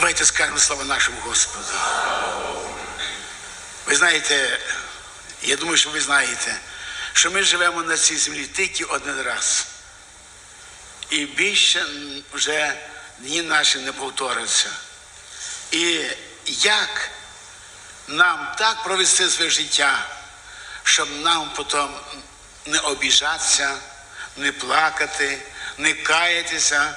Давайте скажемо слава нашому Господу. Ви знаєте, я думаю, що ви знаєте, що ми живемо на цій землі тільки один раз. І більше вже дні наші не повторяться. І як нам так провести своє життя, щоб нам потім не обіжатися, не плакати, не каятися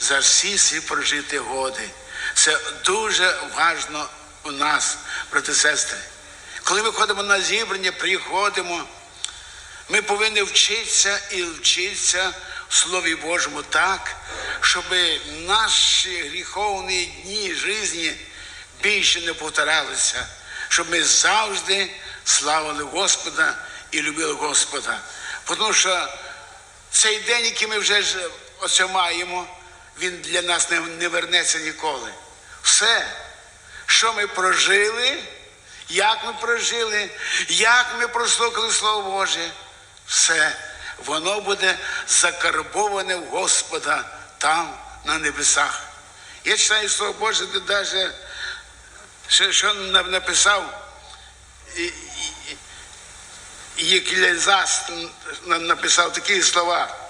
за всі свої прожиті годи. Це дуже важливо у нас, брати сестри. Коли ми ходимо на зібрання, приходимо, ми повинні вчитися і вчитися в Слові Божому так, щоб наші гріховні дні житті більше не повторялися, щоб ми завжди славили Господа і любили Господа. Тому що цей день, який ми вже оце маємо, він для нас не, не вернеться ніколи. Все, що ми прожили, як ми прожили, як ми прослухали Слово Боже, все, воно буде закарбоване в Господа там, на небесах. Я читаю Слово Боже, де навіть що, написав і написав такі слова.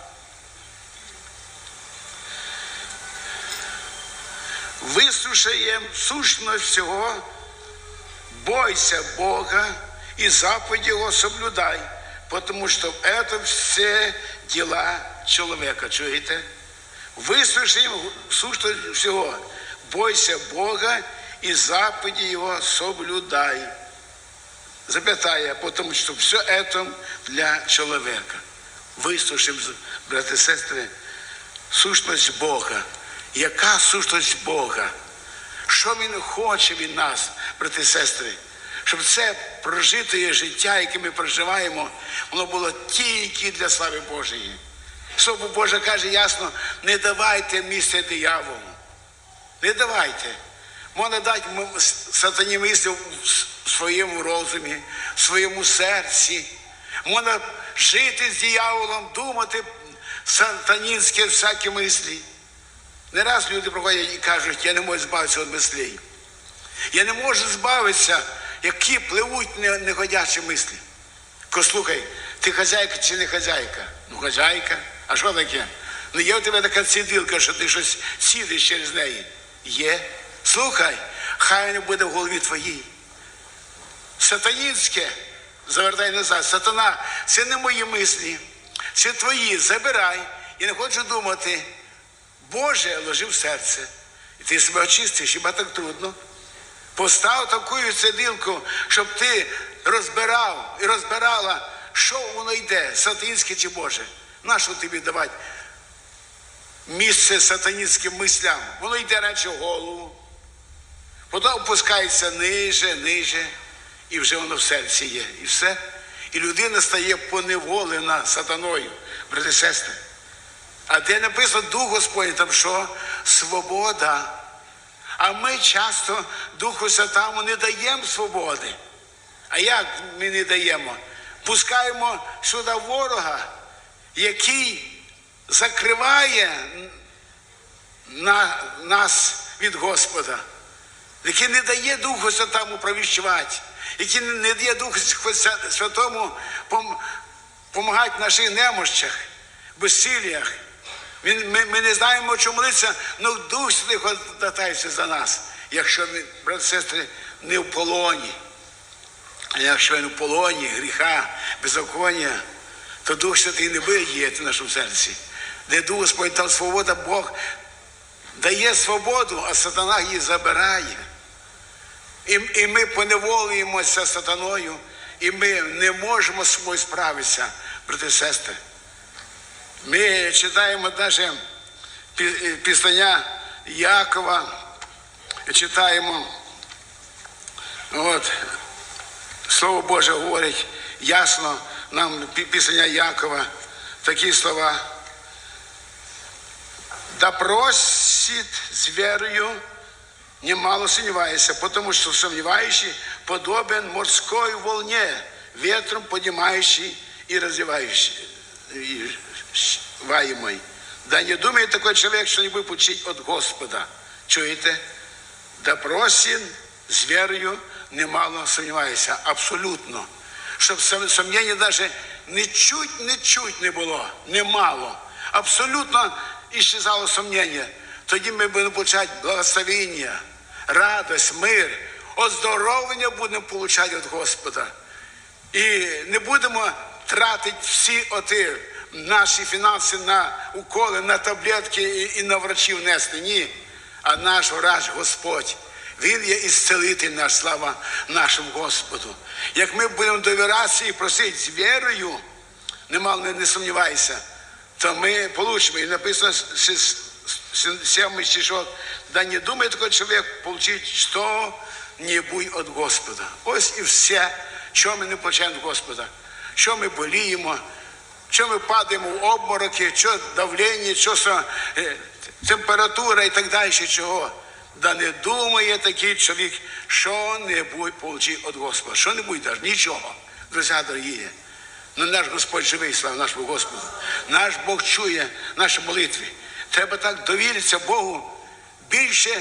Вислушаємо сущность всього, бойся Бога и заповеди Его соблюдай, потому что это все дела человека. Чуєте? Выслушаем сущность всего, бойся Бога и заповеди Его соблюдай. Запятая, потому что все это для человека. Вислушаємо, брати і сестри, сущність Бога. Яка сущність Бога? Що Він хоче від нас, брати і сестри? Щоб це прожите життя, яке ми проживаємо, воно було тільки для слави Божої. Слово Боже каже ясно, не давайте місця дияволу. Не давайте. Можна дати сатані мислі в своєму розумі, в своєму серці. Можна жити з дияволом, думати сатанінські всякі мислі. Не раз люди приходять і кажуть, я не можу збавитися від мислей. Я не можу збавитися, які пливуть негодячі мислі. Послухай, ти хазяйка чи не хазяйка? Ну, хазяйка. А що таке? Ну є у тебе така цідилка, що ти щось сідиш через неї. Є. Слухай, хай не буде в голові твоїй. Сатанінське, завертай назад, сатана, це не мої мислі, це твої, забирай. І не хочу думати. Боже ложи в серце. І ти себе очистиш, хіба так трудно. Постав таку цедилку, щоб ти розбирав і розбирала, що воно йде, сатанінське чи Боже. Нащо тобі давати місце сатанінським мислям? Воно йде радше в голову. Потім опускається ниже, ниже, і вже воно в серці є. І все. І людина стає поневолена сатаною, брати сестри. А де написано Дух Господній, там що? Свобода. А ми часто Духу Святому не даємо свободи. А як ми не даємо? Пускаємо сюди ворога, який закриває на нас від Господа, який не дає Духу Святому провіщувати, який не дає Духу Святому допомагати в наших немощах, безсиліях. Ми, ми не знаємо, чому молитися, але Дух Святий ходатайся за нас, якщо ми, брати і сестри, не в полоні. А якщо він в полоні, гріха, беззаконня, то Дух Святий не буде діяти в нашому серці. Де Дух Господь, там свобода Бог дає свободу, а сатана її забирає. І, і ми поневолюємося сатаною, і ми не можемо з собою справитися, брати і сестри. Ми читаємо навіть пі- післання Якова, читаємо, от, Слово Боже говорить ясно нам пі- післання Якова, такі слова. Да просит с верою, немало сомневайся, потому что сомневающий подобен морской волне, ветром поднимающий и развивающий, и ваемой. Да не думает такой человек, что не будет получить от Господа. Чуєте? Да просін з вірою немало сумніваюся. Абсолютно. Щоб сум- сумніння навіть не чуть, не було, немало. Абсолютно іщезало сумніння. Тоді ми будемо получати благословення, радость, мир, оздоровлення будемо получати від Господа. І не будемо тратити всі оті наші фінанси на уколи, на таблетки і, і на врачів нести. Ні. А наш врач Господь. Він є ісцелитель наш, слава нашому Господу. Як ми будемо довіратися і просити з вірою, немало не, не сумнівайся, то ми получимо. І написано сьомий стишок, да не думає такой чоловік получить що-небудь від Господа. Ось і все, що ми не получаємо від Господа. Що ми боліємо, що ми падаємо в обмороки, що давлення, що е, температура і так далі, чого. Да не думає такий чоловік, що-небудь получить від Господа. Що-небудь навіть, нічого. Друзі дорогі. Ну наш Господь живий, слава нашому Господу. Наш Бог чує наші молитви. Треба так довіритися Богу більше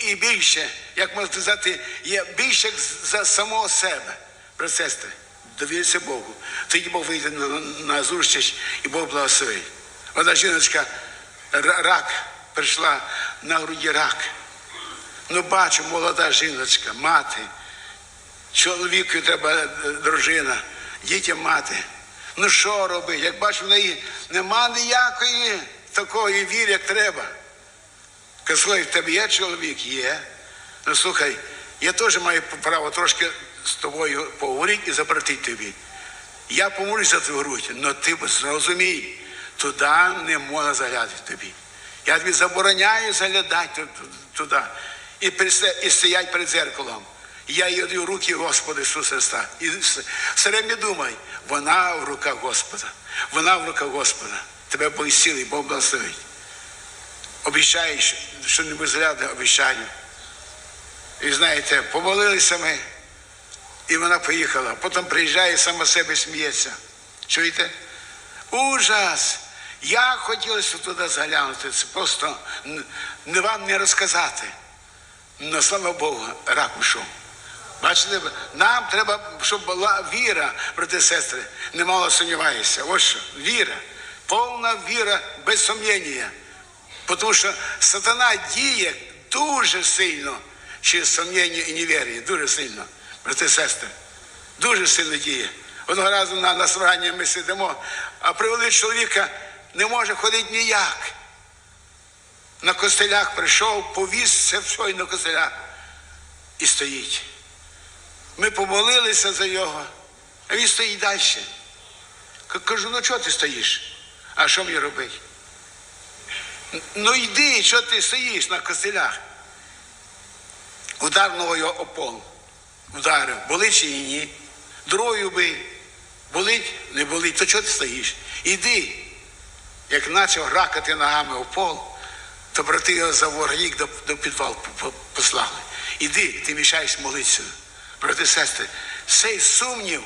і більше, як можна сказати, є більше за самого себе. Сестри, довірся Богу. Тоді Бог вийде на, на зустріч і Бог благословить. Одна жіночка, рак, прийшла на груді рак. Ну, бачу, молода жіночка, мати. Чоловіку треба е, дружина, дітям мати. Ну що робити? Як бачу, в неї нема ніякої такої віри, як треба. Слухай, в тебе є чоловік? Є. Ну слухай, я теж маю право трошки з тобою поговорити і запретити тобі. Я помолюсь за твою грудь, але ти зрозумій, туди не можна заглядати тобі. Я тобі забороняю заглядати ту- ту- туди і, і стоять перед зеркалом. Я їй даю руки Господа Ісуса Христа. І все думай, вона в руках Господа. Вона в руках Господа. Тебе Бог сили, Бог благословить. Обіцяю, що- не без обіцяю. І знаєте, помолилися ми, і вона поїхала. Потім приїжджає сама себе сміється. Чуєте? Ужас! Як хотілося туди заглянути, це просто не вам не розказати. Но слава Богу, рак ушов. Бачите, нам треба, щоб була віра, брати і сестри, немало сумніваюся. Ось що, віра, повна віра без сумніння. Тому що сатана діє дуже сильно через сумніння і невір'я, дуже сильно, брати сестри. Дуже сильно діє. Одного разу на, на собранні ми сидимо, а привели чоловіка, не може ходити ніяк. На костелях прийшов, повіз це все і на костелях і стоїть. Ми помолилися за його, а він стоїть далі. Кажу, ну чого ти стоїш? А що мені робити? Ну йди, що ти стоїш на костелях? Удар ногою об Ударив. Болить чи ні? Другою бий. Болить, не болить, то чого ти стоїш? Іди. Як почав гракати ногами в пол, то брати його за ворогік до, до підвал по- по- послали. Іди, ти мішаєш молитися. Брати сестри, цей сумнів,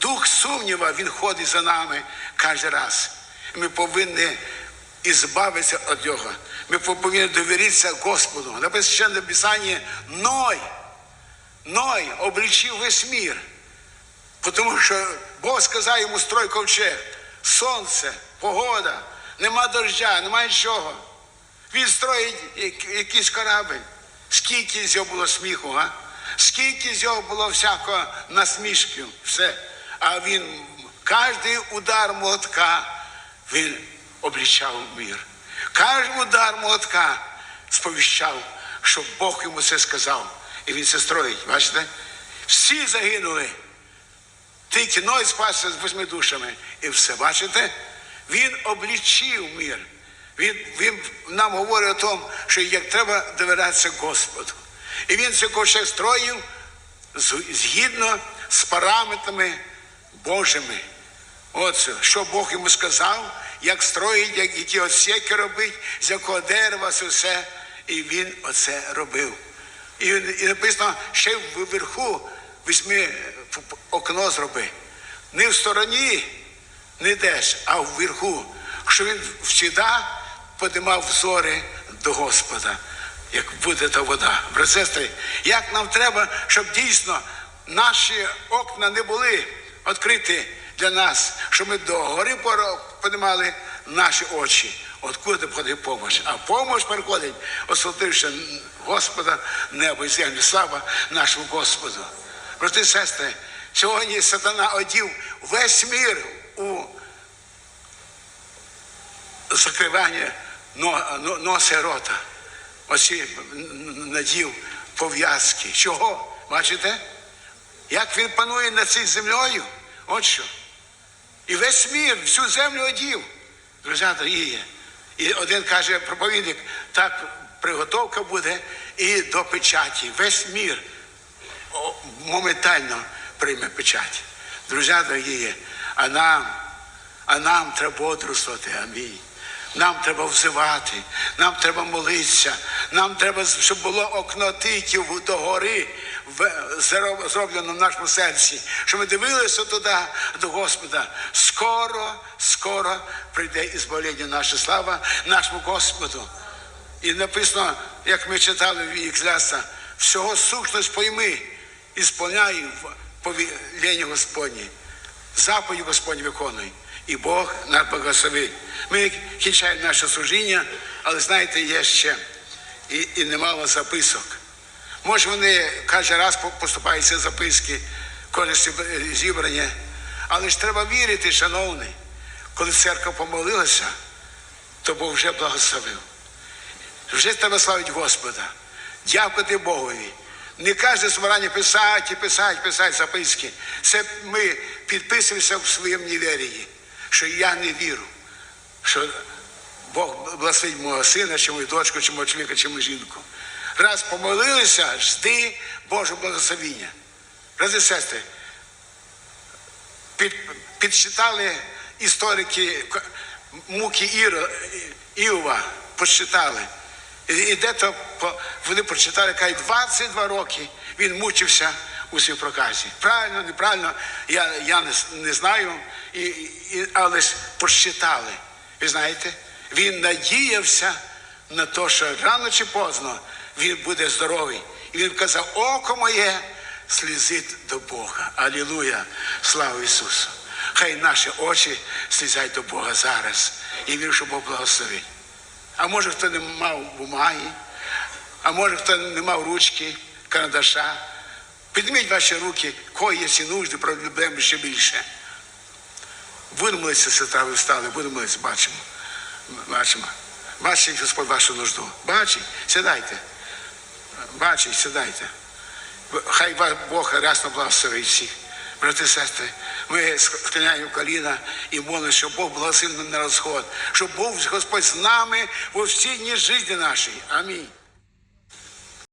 дух сумніва, він ходить за нами кожен раз. Ми повинні ізбавитися від нього. Ми повинні довіритися Господу. Написано ще на Писанні Ной. Ной облічив весь мір. Тому що Бог сказав йому строй ковчег, сонце, погода, нема дождя, нема нічого. Він строїть якийсь корабель. Скільки з його було сміху, а? Скільки з його було всякого насмішків, все. А він кожний удар молотка він облічав мир. Кожен удар молотка сповіщав, що Бог йому це сказав. І він це строїть. Бачите? Всі загинули. Тільки Ной спасся з восьми душами. І все, бачите? Він облічив мир. Він, він нам говорить о тому, що як треба довиратися Господу. І він це ковчег строїв згідно з параметрами Божими. От що Бог йому сказав, як строїть, як, які отсеки робить, з якого дерева все. І він оце робив. І, і написано, ще вверху візьми окно зроби. Не в стороні не десь, а вверху. Що він завжди подимав взори до Господа. як буде та вода. Сестри, як нам треба, щоб дійсно наші окна не були відкриті для нас, щоб ми до гори поро- піднімали наші очі. Откуда приходить помощь? А помощь приходить, освятивши Господа, небо і землю. Слава нашому Господу. Брати сестри, сьогодні сатана одів весь мір у закривання но- но- носа рота. Оці надів пов'язки. Чого? Бачите? Як він панує над цією землею? От що. І весь мір, всю землю одів. Друзі, дорогі. І один каже, проповідник, так приготовка буде і до печаті. Весь мір моментально прийме печать. Друзі дорогі, а нам, а нам треба бодрствувати. Амінь. Нам треба взивати, нам треба молитися, нам треба, щоб було окно тиків до гори зроблено в нашому серці, щоб ми дивилися туди до Господа. Скоро, скоро прийде ізбавлення наше слава нашому Господу. І написано, як ми читали в Ікляса, всього сущність пойми і сповняй повілення Господні. Заповідь Господні виконуй. І Бог нас благословить. Ми кінчаємо наше служіння, але знаєте, є ще і, і немало записок. Може, вони кожен раз по- поступають ці записки, кожне зіб- зібрання. Але ж треба вірити, шановний, коли церква помолилася, то Бог вже благословив. Вже треба славити Господа. Дякувати Богові. Не кожне збирання писати, писати, писати записки. Це ми підписуємося в своєму невір'ї, що я не вірю, що Бог благословить мого сина, чи мою дочку, чи мого чоловіка, чи мою жінку. Раз помолилися, жди Божого благословіння. Рази сестри, під, підсчитали історики муки Іро, Іова, посчитали. І, і де-то вони прочитали, кажуть, 22 роки він мучився у цій проказі. Правильно, неправильно, я, я не, не знаю, і, і, але ж посчитали. Ви знаєте, він надіявся на те, що рано чи поздно він буде здоровий. І він казав, око моє слізить до Бога. Алілуя! Слава Ісусу! Хай наші очі слізять до Бога зараз. І вірю, що Бог благословить. А може хто не мав бумаги, а може хто не мав ручки, карандаша. Підніміть ваші руки, кої є ці нужди, проблеми ще більше. Будемо молитися, сестра, встали, будемо молитися, бачимо. Бачимо. Бачить Господь вашу нужду. Бачить, сідайте. Бачить, сідайте. Хай Бог рясно благословить всіх. Брати і сестри, ми склоняємо коліна і молимо, щоб Бог благословив на розход, щоб був Господь з нами у всі дні житті нашій. Амінь.